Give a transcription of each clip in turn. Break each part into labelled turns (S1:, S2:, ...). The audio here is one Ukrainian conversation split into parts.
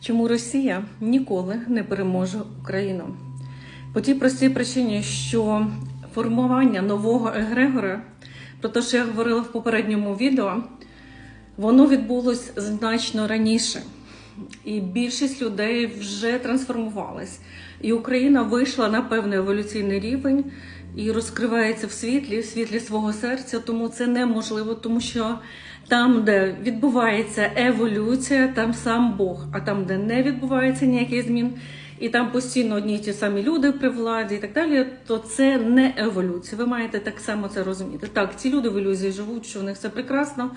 S1: Чому Росія ніколи не переможе Україну? По тій простій причині, що формування нового егрегора, про те, що я говорила в попередньому відео, воно відбулось значно раніше. І більшість людей вже трансформувалась. І Україна вийшла на певний еволюційний рівень і розкривається в світлі, в світлі свого серця. Тому це неможливо, тому що там, де відбувається еволюція, там сам Бог, а там, де не відбувається ніяких змін, і там постійно одні й ті самі люди при владі і так далі, то це не еволюція. Ви маєте так само це розуміти. Так, ці люди в ілюзії живуть, що в них все прекрасно.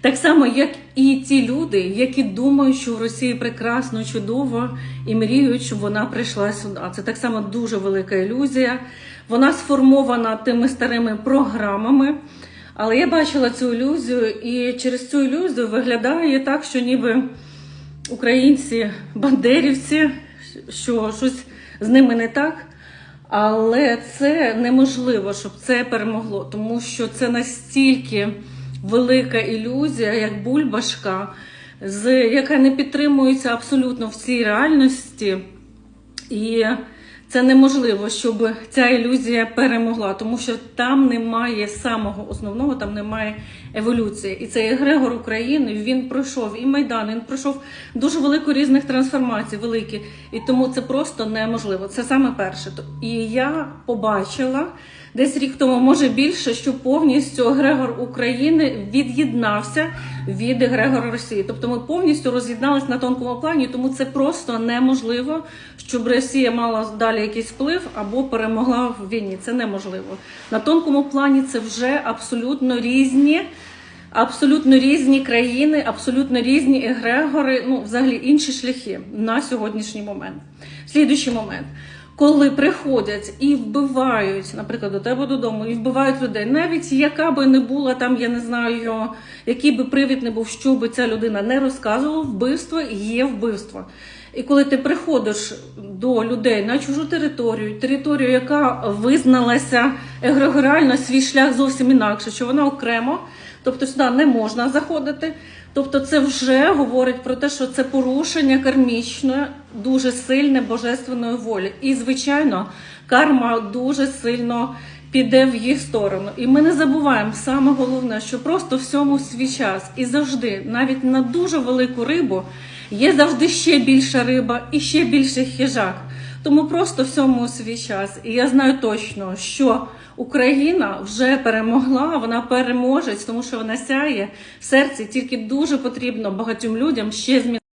S1: Так само, як і ті люди, які думають, що в Росії прекрасно, чудово, і мріють, щоб вона прийшла сюди. Це так само дуже велика ілюзія. Вона сформована тими старими програмами. Але я бачила цю ілюзію, і через цю ілюзію виглядає так, що ніби українці, бандерівці, що щось з ними не так. Але це неможливо, щоб це перемогло, тому що це настільки велика ілюзія, як бульбашка, з, яка не підтримується абсолютно в цій реальності. І це неможливо, щоб ця ілюзія перемогла, тому що там немає самого основного, там немає еволюції. І цей егрегор України він пройшов і Майдан, він пройшов дуже велику різних трансформацій, великі, і тому це просто неможливо. Це саме перше. І я побачила десь рік тому, може більше, що повністю егрегор України від'єднався від егрегора Росії. Тобто ми повністю роз'єдналися на тонкому плані, тому це просто неможливо, щоб Росія мала далі якийсь вплив або перемогла в війні. Це неможливо. На тонкому плані це вже абсолютно різні. Абсолютно різні країни, абсолютно різні егрегори, ну взагалі інші шляхи на сьогоднішній момент. Слідуючий момент, коли приходять і вбивають, наприклад, до тебе додому, і вбивають людей, навіть яка би не була там, я не знаю, який би привід не був, що би ця людина не розказувала, вбивство є вбивство. І коли ти приходиш до людей на чужу територію, територію, яка визналася егрегоріально, свій шлях зовсім інакше, що вона окремо. Тобто сюди не можна заходити. Тобто, це вже говорить про те, що це порушення кармічної, дуже сильне божественної волі. І, звичайно, карма дуже сильно піде в їх сторону. І ми не забуваємо саме головне, що просто всьому свій час і завжди, навіть на дуже велику рибу, є завжди ще більша риба і ще більший хижак. Тому просто всьому свій час. І я знаю точно, що Україна вже перемогла, вона переможе, тому що вона сяє в серці. Тільки дуже потрібно багатьом людям ще змінити.